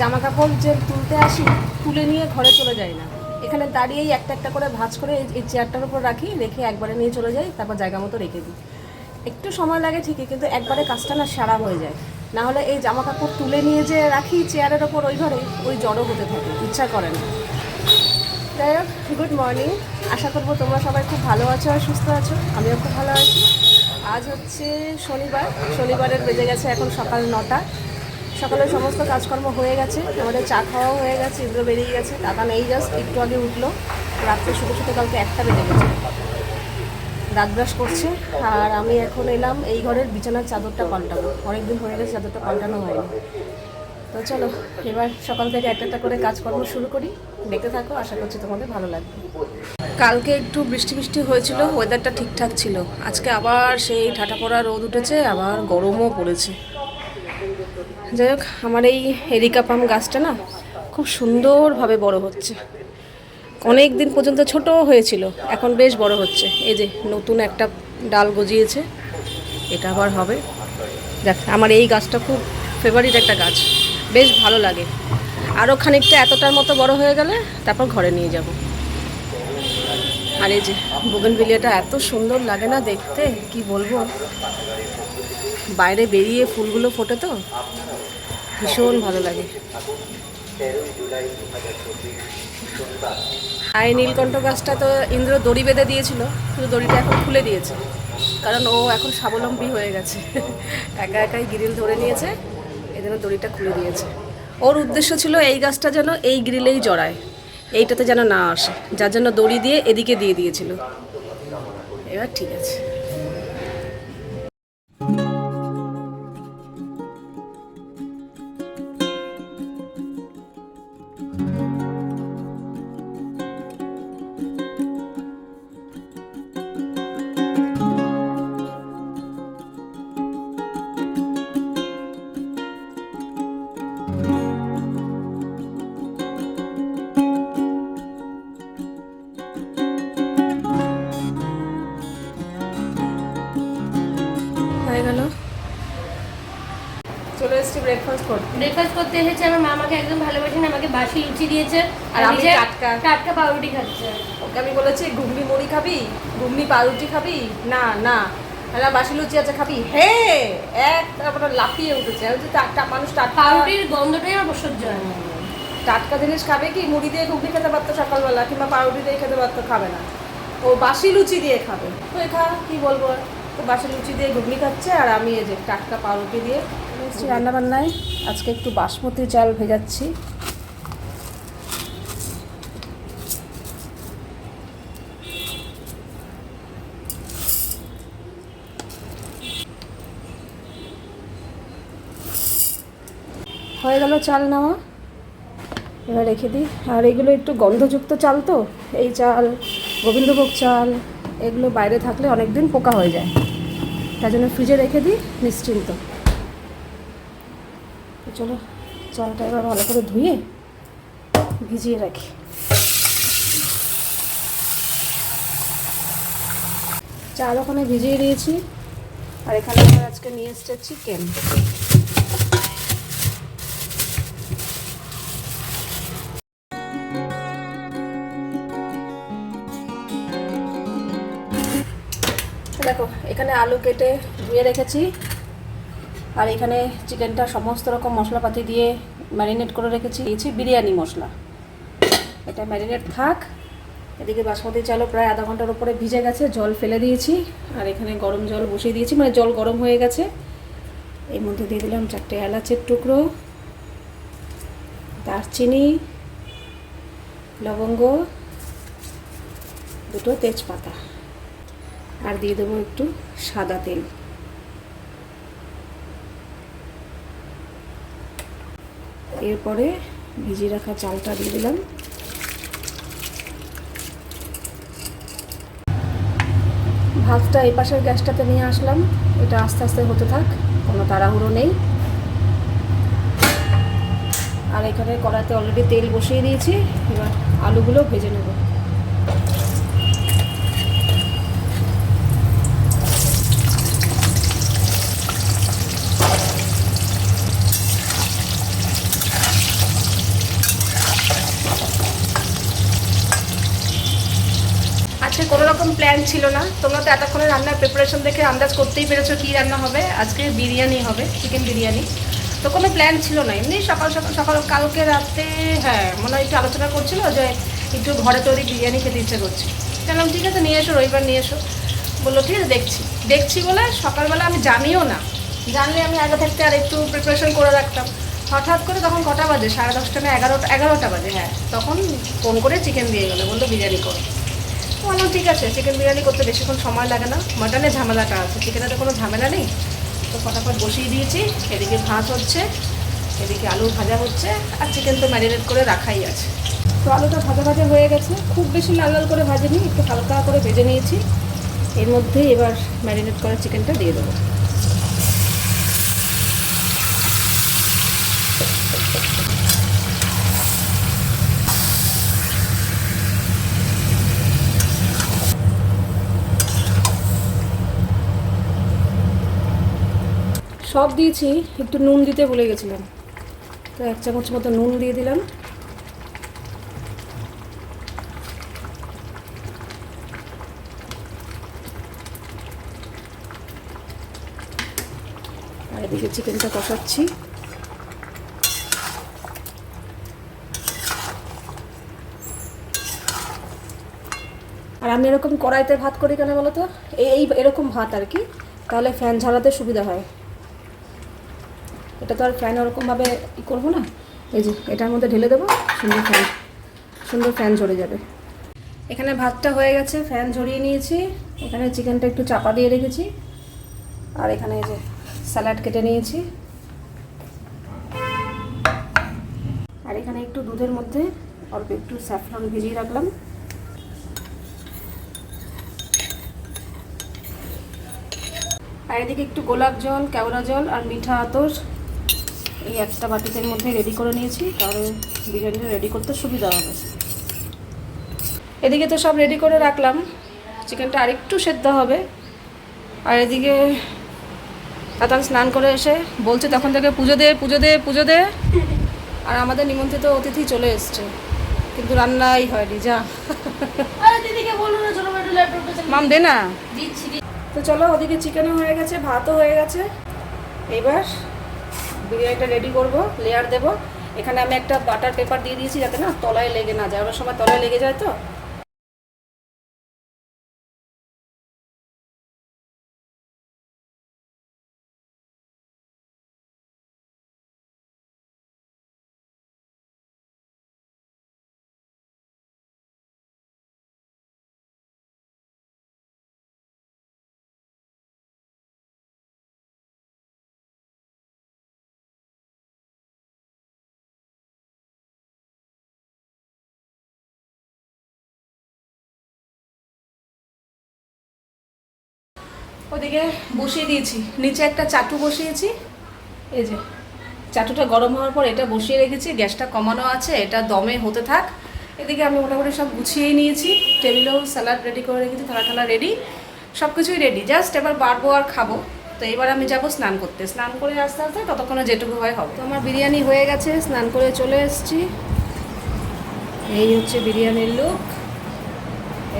জামা কাপড় যে তুলতে আসি, তুলে নিয়ে ঘরে চলে যাই না। এখানে দাঁড়িয়েই একটা একটা করে ভাঁজ করে এই চেয়ারটার উপর রাখি, রেখে একবারে নিয়ে চলে যাই, তারপর জায়গা মতো রেখে দিই। একটু সময় লাগে ঠিকই, কিন্তু একবারে কাজটা না সারা হয়ে যায়। না হলে এই জামা কাপড় তুলে নিয়ে যে রাখি চেয়ারের ওপর ওই ঘরে, ওই জড়ো হতে থাকে, ইচ্ছা করে না। যাই হোক গুড মর্নিং আশা করব তোমরা সবাই খুব ভালো আছো আর সুস্থ আছো, আমিও খুব ভালো আছি। আজ হচ্ছে শনিবার, শনিবারের বেজে গেছে এখন সকাল নটা। সকালে সমস্ত কাজকর্ম হয়ে গেছে। আমাদের চা খাওয়াও হয়ে গেছে ইন্দ্র বেরিয়ে গেছে। দাদা নেই জাস্ট একটু আগে উঠল। রাত্রে শুতে শুতে কালকে একটা বেজে গেছে। দাঁত ব্রাশ করছে। আর আমি এখন এলাম এই ঘরের বিছানার চাদরটা পাল্টাবো। অনেকদিন হয়ে গেছে চাদরটা পাল্টানো হয়নি। তো চলো, এবার সকাল থেকে একটা একটা করে কাজকর্ম শুরু করি। দেখতে থাকো, আশা করছি তোমাদের ভালো লাগবে। কালকে একটু বৃষ্টি বৃষ্টি হয়েছিল ওয়েদারটা ঠিকঠাক ছিল। আজকে আবার সেই ঠাটা পড়া রোদ উঠেছে, আবার গরমও পড়েছে। যাই হোক, আমার এই এরিকা পাম গাছটা না খুব সুন্দরভাবে বড় হচ্ছে। অনেক দিন পর্যন্ত ছোট হয়েছিল, এখন বেশ বড় হচ্ছে। এই যে নতুন একটা ডাল গজিয়েছে, এটা আবার হবে। দেখ, আমার এই গাছটা খুব ফেভারিট একটা গাছ। বেশ ভালো লাগে। আরও খানিকটা এতটার মতো বড় হয়ে গেলে তারপর ঘরে নিয়ে যাব। আর এই যে বোগেনভিলিয়াটা এত সুন্দর লাগে না দেখতে, কি বলব? বাইরে বেরিয়ে ফুলগুলো ফোটে তো? ভীষণ ভালো লাগে। আর এই নীলকণ্ঠ গাছটা তো ইন্দ্র দড়ি বেঁধে দিয়েছিল কিন্তু দড়িটা এখন খুলে দিয়েছে। কারণ ও এখন স্বাবলম্বী হয়ে গেছে। একা একাই গ্রিল ধরে নিয়েছে এই জন্য দড়িটা খুলে দিয়েছে। ওর উদ্দেশ্য ছিল এই গাছটা যেন এই গ্রিলেই জড়ায়, এইটাতে যেন না আসে, যার জন্য দড়ি দিয়ে এদিকে দিয়ে দিয়েছিল। এবার ঠিক আছে। ব্রেকফাস্ট করতে। ব্রেকফাস্ট করতে এসেছে আমার মা আমাকে একদম ভালোবাসেন আমাকে বাসি লুচি দিয়েছে আর আমি টাটকা- টাটকা পাউরুটি খাচ্ছে। ওকে আমি বলেছি ঘুগনি মুড়ি খাবি? ঘুগনি পাউরুটি খাবি? না না। না বাসি লুচি আছে খাবি? হে! এক তারপরে লাফিয়ে উঠেছে। আমি টাটকা মানুষ টাটকা। পাউরুটির গন্ধটাই আমার সহ্য হয় না। টাটকা জিনিস খাবে কি? মুড়ি দিয়ে ঘুগনি খেতে পারতো সকালবেলা কিংবা পাউরুটি দিয়ে খেতে পারতো খাবে না। ও বাসি লুচি দিয়ে খাবে। তো খা কি বলব তো বাসি লুচি দিয়ে ঘুগনি খাচ্ছে আর আমি এই যে টাটকা পাউরুটি দিয়ে এসেছি রান্নাবান্নায়। আজকে একটু বাসমতি চাল ভেজাচ্ছি। হয়ে গেল চাল নেওয়া। এবার রেখে দিই। আর এগুলো একটু গন্ধযুক্ত চাল তো, এই চাল, গোবিন্দভোগ চাল, এগুলো বাইরে থাকলে অনেক দিন পোকা হয়ে যায়। তার জন্য ফ্রিজে রেখে দিই, নিশ্চিন্ত। চলো চালটা এবার ভালো করে ধুয়ে ভিজিয়ে রাখি। চাল ওখানে ভিজিয়ে দিয়েছি, আর এখানে আমার আজকে নিয়ে এসছে চিকেন দেখো, এখানে আলু কেটে ধুয়ে রেখেছি। আর এখানে চিকেনটা সমস্ত রকম মশলাপাতি দিয়ে ম্যারিনেট করে রেখেছি। দিয়েছি বিরিয়ানি মশলা। এটা ম্যারিনেট থাক। এদিকে বাসমতি চালও প্রায় আধা ঘণ্টার উপরে ভিজে গেছে, জল ফেলে দিয়েছি। আর এখানে গরম জল বসিয়ে দিয়েছি মানে জল গরম হয়ে গেছে। এর মধ্যে দিয়ে দিলাম চারটে এলাচের টুকরো, দারচিনি, লবঙ্গ, দুটো তেজপাতা। আর দিয়ে দেবো একটু সাদা তেল। এরপরে ভিজিয়ে রাখা চালটা দিয়ে দিলাম। ভাতটা এপাশের গ্যাসটাতে নিয়ে আসলাম। এটা আস্তে আস্তে হতে থাক, কোনো তাড়াহুড়ো নেই। আর এখানে কড়াইতে অলরেডি তেল বসিয়ে দিয়েছি, এবার আলুগুলো ভেজে নেব। এরকম প্ল্যান ছিল না। তোমরা তো এতক্ষণে রান্নার প্রিপারেশন দেখে আন্দাজ করতেই পেরেছ কী রান্না হবে। আজকে বিরিয়ানি হবে চিকেন বিরিয়ানি। তো কোনো প্ল্যান ছিল না। এমনি সকাল সকাল সকাল, কালকে রাতে হ্যাঁ মনে হয় একটু আলোচনা করছিল যে একটু ঘরে তৈরি বিরিয়ানি খেতে ইচ্ছে করছে। বললাম ঠিক আছে, নিয়ে এসো, রবিবার নিয়ে এসো। বলল, ঠিক আছে, দেখছি। দেখছি বলে সকালবেলা আমি জানিও না। জানলে আমি আগে থাকতে আর একটু প্রিপারেশন করে রাখতাম। হঠাৎ করে তখন কটা বাজে? সাড়ে দশটা না এগারোটা এগারোটা বাজে হ্যাঁ। তখন ফোন করে চিকেন দিয়ে গেলো, বলল, বিরিয়ানি করো। বললাম ঠিক আছে চিকেন বিরিয়ানি করতে বেশিক্ষণ সময় লাগে না। মাটনের ঝামেলাটা আছে চিকেনের তো কোনো ঝামেলা নেই। তো ফটাফট বসিয়ে দিয়েছি, এদিকে ভাত হচ্ছে, এদিকে আলু ভাজা হচ্ছে, আর চিকেন তো ম্যারিনেট করে রাখাই আছে। তো আলুটা ভাজা ভাজা হয়ে গেছে, খুব বেশি লাল লাল করে ভাজিনি, একটু হালকা করে ভেজে নিয়েছি। এর মধ্যেই এবার ম্যারিনেট করা চিকেনটা দিয়ে দেবো। সব দিয়েছি, একটু নুন দিতে ভুলে গেছিলাম। তো এক চামচ মতো নুন দিয়ে দিলাম। আর এদিকে চিকেনটা কষাচ্ছি। আর আমি এরকম কড়াইতে ভাত করি কেন বলো তো? এই, এই- এরকম ভাত আর কি। তাহলে ফ্যান ঝাড়াতে সুবিধা হয়। এটা তো আর ফ্যান ওরকমভাবে ই করব না। এই যে, এটার মধ্যে ঢেলে দেবো, সুন্দর ফ্যান সুন্দর ফ্যান ঝরে যাবে। এখানে ভাতটা হয়ে গেছে ফ্যান ঝরিয়ে নিয়েছি। এখানে চিকেনটা একটু চাপা দিয়ে রেখেছি। আর এখানে এই যে স্যালাড কেটে নিয়েছি। আর এখানে একটু দুধের মধ্যে অল্প একটু স্যাফরন ভিজিয়ে রাখলাম। আর এদিকে একটু গোলাপ জল, কেওড়া জল আর মিঠা আতর এই একটা বাটিতের মধ্যে রেডি করে নিয়েছি তাহলে বিরিয়ানিটা রেডি করতে সুবিধা হবে। এদিকে তো সব রেডি করে রাখলাম চিকেনটা আরেকটু সেদ্ধ হবে। আর এদিকে তাতান স্নান করে এসে বলছে তখন থেকে পুজো দে পুজো দে পুজো দে। আর আমাদের নিমন্ত্রিত অতিথি চলে এসছে কিন্তু রান্নাই হয়নি যা। মাম দে না। তো চলো ওদিকে চিকেনও হয়ে গেছে ভাতও হয়ে গেছে। এবার বিরিয়ানিটা রেডি করব লেয়ার দেব। এখানে আমি একটা বাটার পেপার দিয়ে দিয়েছি যাতে না তলায় লেগে না যায়। অনেক সময় তলায় লেগে যায় তো। ওদিকে বসিয়ে দিয়েছি। নিচে একটা চাটু বসিয়েছি। এই যে, চাটুটা গরম হওয়ার পর এটা বসিয়ে রেখেছি। গ্যাসটা কমানো আছে, এটা দমে হতে থাক। এদিকে আমি মোটামুটি সব গুছিয়েই নিয়েছি। টেবিলেও স্যালাড রেডি করে রেখেছি, থালা থালা রেডি সব কিছুই রেডি জাস্ট এবার বাড়বো আর খাব। তো এবার আমি যাব স্নান করতে। স্নান করে আস্তে আস্তে ততক্ষণে যেটুকু হয় হবে। তো আমার বিরিয়ানি হয়ে গেছে, স্নান করে চলে এসেছি। এই হচ্ছে বিরিয়ানির লুক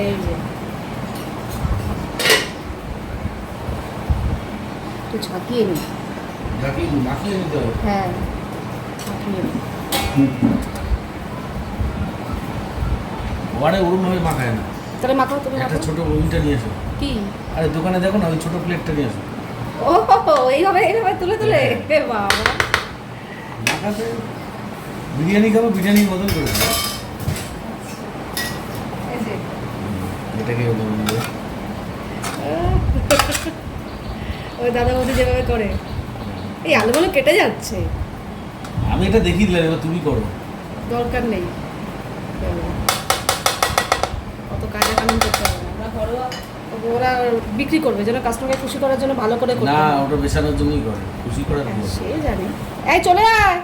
এই যে। একটু ঝাঁকিয়ে নিই। হ্যাঁ ঝাঁকিয়ে নিই। মাখায় না। তাহলে মাখাও তুমি একটা মাখাও। ছোট ওইটা নিয়ে এসো। কি? আরে দোকানে দেখো না ওই ছোট প্লেটটা নিয়ে এসো। ও এইভাবে এইভাবে তুলে তুলে। এ বাবা। মাখাতে বিরিয়ানি খাব বিরিয়ানির মতন করে এটাকে ওই দাদা বৌদি যেভাবে করে। এই আলুগুলো কেটে যাচ্ছে। আমি এটা দেখিয়ে দিলাম এবার তুমি করো। দরকার নেই। অত কাজে কানুন করতে হবে না। ওরা ঘরোয়া ওরা বিক্রি করবে যেন কাস্টমারকে খুশি করার জন্য ভালো করে করবে না ওটা বেছানোর জন্যই করে খুশি করার হ্যাঁ, জন্য। সে জানি। এই চলে আয়।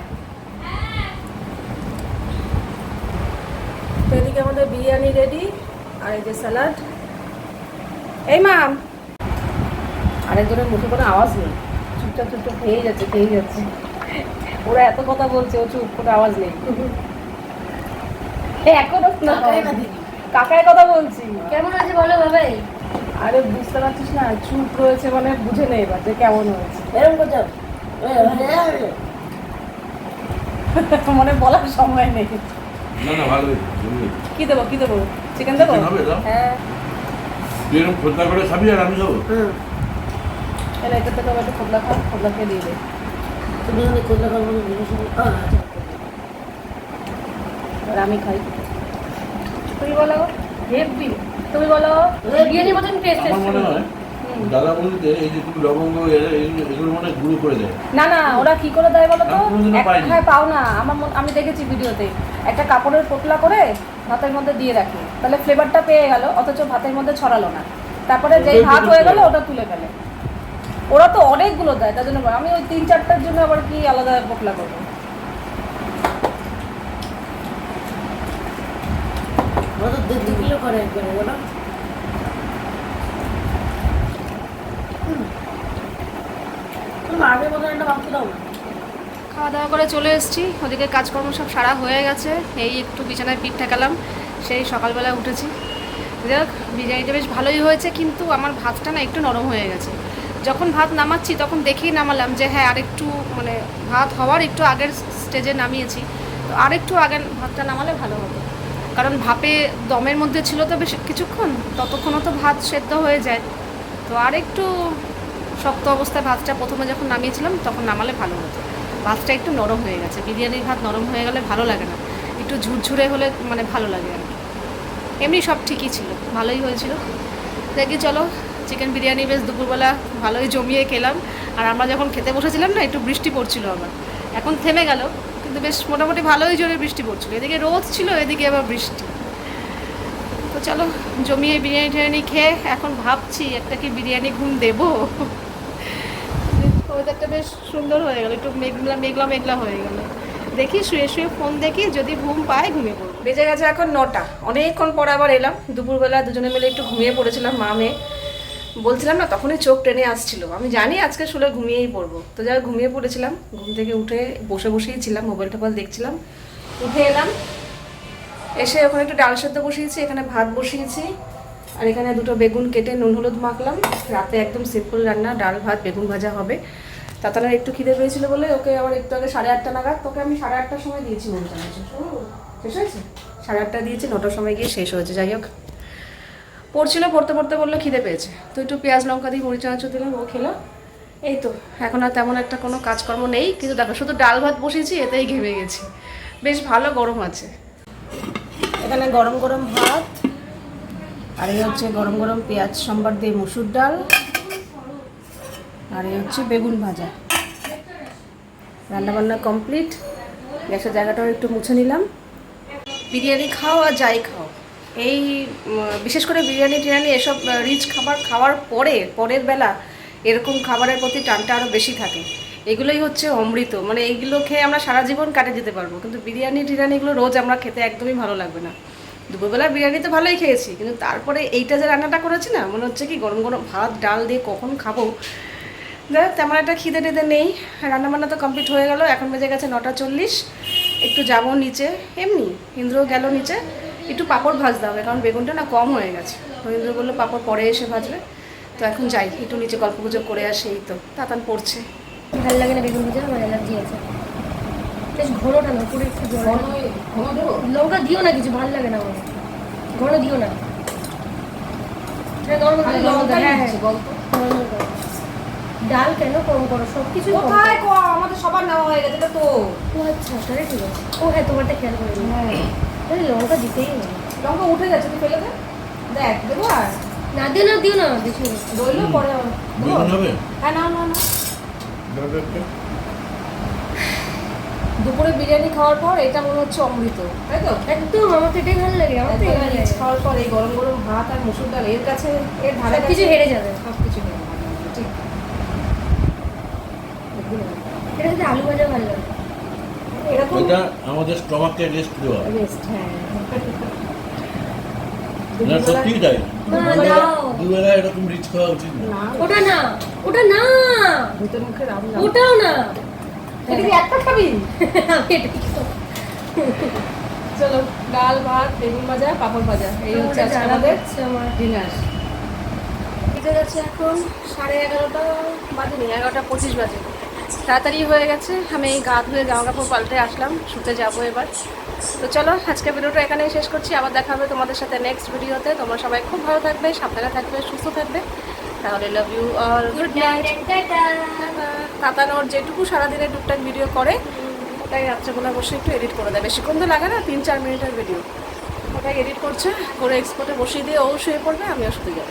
তো এদিকে আমাদের বিরিয়ানি রেডি আর এই যে স্যালাড এই মাম আরেকজনের মুখে কোনো আওয়াজ নেই। চুপচাপ চুপচাপ খেয়েই যাচ্ছে খেয়েই যাচ্ছে। ওরা এত কথা বলছে ও চুপ কোনো আওয়াজ নেই। এই এখনও না কাকায় কথা বলছি। কেমন আছে বলো বাবাই আরে বুঝতে পারছিস না চুপ রয়েছে মানে বুঝে নেই এবার যে কেমন হয়েছে। এরকম করছ? মানে বলার সময় নেই। না না ভালো। কি দেবো কি দেবো? চিকেন দেবো। হ্যাঁ। তুই এরকম খোঁজা করে খাবি আর আমি যাব এবার এটা থেকে একটু খোবলা খা খোবলাকে দিয়ে তুমি এবার আমি খাই। তুমি বলো হেভি। তুমি বলো বিরিয়ানির মতন টেস্ট দাদা বলতে এই যে তুমি লবঙ্গ এগুলো মনে গুঁড়ো করে দেয়। না না ওরা কি করে দেয় বলো তো। হ্যাঁ পাও না। আমার আমি দেখেছি ভিডিওতে। একটা কাপড়ের পোটলা করে ভাতের মধ্যে দিয়ে রাখে। তাহলে ফ্লেভারটা পেয়ে গেল অথচ ভাতের মধ্যে ছড়ালো না। তারপরে যেই ওটাই ভাত হয়ে গেল ওটা তুলে ফেলে। ওরা তো অনেকগুলো দেয় তার জন্য আমি ওই তিন চারটার জন্য আবার কি আলাদা পোটলা করব? খাওয়া দাওয়া করে চলে এসেছি ওদিকে কাজকর্ম সব সারা হয়ে গেছে এই একটু বিছানায় পিঠ ঠেকালাম সেই সকালবেলা উঠেছি। যাক বিরিয়ানিটা বেশ ভালোই হয়েছে কিন্তু আমার ভাতটা না একটু নরম হয়ে গেছে। যখন ভাত নামাচ্ছি, তখন দেখেই নামালাম যে হ্যাঁ আরেকটু মানে ভাত হওয়ার একটু আগের স্টেজে নামিয়েছি। তো আরেকটু আগে ভাতটা নামালে ভালো হতো। কারণ ভাপে দমের মধ্যে ছিল তো বেশ কিছুক্ষণ, ততক্ষণও তো ভাত সেদ্ধ হয়ে যায়। তো আরেকটু শক্ত অবস্থায় ভাতটা প্রথমে যখন নামিয়েছিলাম, তখন নামালে ভালো হতো। ভাতটা একটু নরম হয়ে গেছে। বিরিয়ানির ভাত নরম হয়ে গেলে ভালো লাগে না। একটু ঝুরঝুরে হলে মানে ভালো লাগে আর কি। এমনি সব ঠিকই ছিল। ভালোই হয়েছিল। দেখি, চলো চিকেন বিরিয়ানি বেশ দুপুরবেলা ভালোই জমিয়ে খেলাম। আর আমরা যখন খেতে বসেছিলাম না, একটু বৃষ্টি পড়ছিল আবার। এখন থেমে গেল, কিন্তু বেশ মোটামুটি ভালোই জোরে বৃষ্টি পড়ছিল। এদিকে রোদ ছিল, এদিকে আবার বৃষ্টি। তো চলো, জমিয়ে বিরিয়ানি টিরিয়ানি খেয়ে এখন ভাবছি একটা কি বিরিয়ানি ঘুম দেবো? ওয়েদারটা বেশ সুন্দর হয়ে গেল, একটু মেঘলা মেঘলা মেঘলা হয়ে গেল। দেখি, শুয়ে শুয়ে ফোন দেখি, যদি ঘুম পায় ঘুমিয়ে পড়ব। বেজে গেছে এখন নটা। অনেকক্ষণ পরে আবার এলাম। দুপুরবেলা দুজনে মিলে একটু ঘুমিয়ে পড়েছিলাম, মা, মেয়ে। বলছিলাম না, তখনই চোখ টেনে আসছিল। আমি জানি আজকে শুলে ঘুমিয়েই পড়ব। তো হোক, ঘুমিয়ে পড়েছিলাম। ঘুম থেকে উঠে বসে বসেই ছিলাম মোবাইল টোবাইল দেখছিলাম। উঠে এলাম। এসে ওখানে একটু ডাল সেদ্ধ বসিয়েছি, এখানে ভাত বসিয়েছি। আর এখানে দুটো বেগুন কেটে নুন হলুদ মাখলাম। রাতে একদম সিম্পল রান্না, ডাল, ভাত, বেগুন ভাজা হবে। তাতানার একটু খিদে পেয়েছিল বলে ওকে আবার একটু আগে সাড়ে আটটা নাগাদ, তোকে আমি সাড়ে আটটার সময় দিয়েছি চানাচু শেষ হয়েছে? সাড়ে আটটা দিয়েছি, নটার সময় গিয়ে শেষ হয়েছে। যাই হোক। পড়ছিল, পড়তে পড়তে বলল খিদে পেয়েছে। তো একটু পেঁয়াজ, লঙ্কা দিয়ে মরিচ চানাচু দিলাম, ও খেলো। এই তো, এখন আর তেমন একটা কোনো কাজকর্ম নেই, কিন্তু দেখো, শুধু ডাল ভাত বসিয়েছি এতেই ঘেমে গেছি। বেশ ভালো গরম আছে। এখানে গরম গরম ভাত, আর এই হচ্ছে গরম গরম পেঁয়াজ, সম্বার দিয়ে মুসুর ডাল, আর এই হচ্ছে বেগুন ভাজা। রান্নাবান্না কমপ্লিট, গ্যাসের জায়গাটাও একটু মুছে নিলাম। বিরিয়ানি খাও আর যাই খাও। এই বিশেষ করে বিরিয়ানি টিরিয়ানি এসব রিচ খাবার খাওয়ার পরে, পরের বেলা এরকম খাবারের প্রতি টানটা আরও বেশি থাকে। এগুলোই হচ্ছে অমৃত। মানে এইগুলো খেয়ে আমরা সারা জীবন কাটে যেতে পারব। কিন্তু বিরিয়ানি টিরিয়ানি এগুলো রোজ আমরা খেতে একদমই ভালো লাগবে না। দুপুরবেলা বিরিয়ানি তো ভালোই খেয়েছি, কিন্তু তারপরে এইটা যে রান্নাটা করেছি না, মনে হচ্ছে কি গরম গরম ভাত, ডাল দিয়ে কখন খাব? যাই তেমন একটা খিদে টিদে নেই। রান্নাবান্না তো কমপ্লিট হয়ে গেল। এখন বেজে গেছে নটা চল্লিশ। একটু যাব নিচে। এমনি ইন্দ্র গেল নিচে। একটু পাঁপড় ভাজতে হবে কারণ বেগুনটা না কম হয়ে গেছে। তো ইন্দ্র বলল পাঁপড় পরে এসে ভাজবে। তো এখন যাই একটু নিচে গল্প গুজব করে আসি এই তো তাতান পড়ছে। ভালো লাগে না বেগুন ভাজা? আমার অ্যালার্জি আছে। বেশ ঘনটা না উপরে একটু লঙ্কা দিও না কিছু ভালো লাগে না আমার। ঘন দিও না। হ্যাঁ হ্যাঁ ডাল কেন কম করো? সব কিছু কোথায় কম? আমাদের সবার নেওয়া হয়ে গেছে এটা তো। ও আচ্ছা তাহলে ঠিক আছে। ও হ্যাঁ তোমারটা খেয়াল করে তাহলে লঙ্কা দিতেই হবে। লঙ্কা উঠে গেছে তুই ফেলে দে। দেখ দেবো আর। না দিও না দিও না দেখি রইল পরে হ্যাঁ না না। দুপুরে বিরিয়ানি খাওয়ার পর এটা মনে হচ্ছে অমৃত তাই তো? একদম আমার তো এটাই ভালো লাগে আমার তো ভালো লাগে। খাওয়ার পর এই গরম গরম ভাত আর মুসুর ডাল এর কাছে এর ধারে কিছু হেরে যাবে। সব কিছু হেরে যাবে ঠিক। এটা সাথে আলু ভাজা ভালো লাগে। আমাদের স্টমাককে রেস্ট দেওয়া রেস্ট হ্যাঁ। না সত্যি তাই। দুবেলা এরকম রিচ খাওয়া উচিত না। ওটা না ওটা না। ভিতর মুখে রাম না ওটাও না। এটা কি একটা খাবি। চলো ডাল ভাত বেগুন ভাজা পাপড় ভাজা। এই হচ্ছে আজকে আমাদের আমার ডিনার বেজে গেছে এখন সাড়ে এগারোটা বাজেনি এগারোটা পঁচিশ বাজে। তাড়াতাড়ি হয়ে গেছে। আমি এই গা ধুয়ে জামা কাপড় পাল্টে আসলাম শুতে যাব এবার। তো চলো আজকে ভিডিওটা এখানেই শেষ করছি। আবার দেখা হবে তোমাদের সাথে নেক্সট ভিডিওতে তোমরা সবাই খুব ভালো থাকবে সাবধানে থাকবে সুস্থ থাকবে। তাহলে love you all good night কাতানোর যেটুকু সারাদিনে টুকটাক ভিডিও করে ওটাই রাত্রেবেলা বসে একটু এডিট করে দেয়। বেশিক্ষণ তো লাগে না তিন চার মিনিটের ভিডিও ওটাই এডিট করছে করে এক্সপোর্টে বসিয়ে দিয়ে ও শুয়ে পড়বে আমিও শুতে যাব।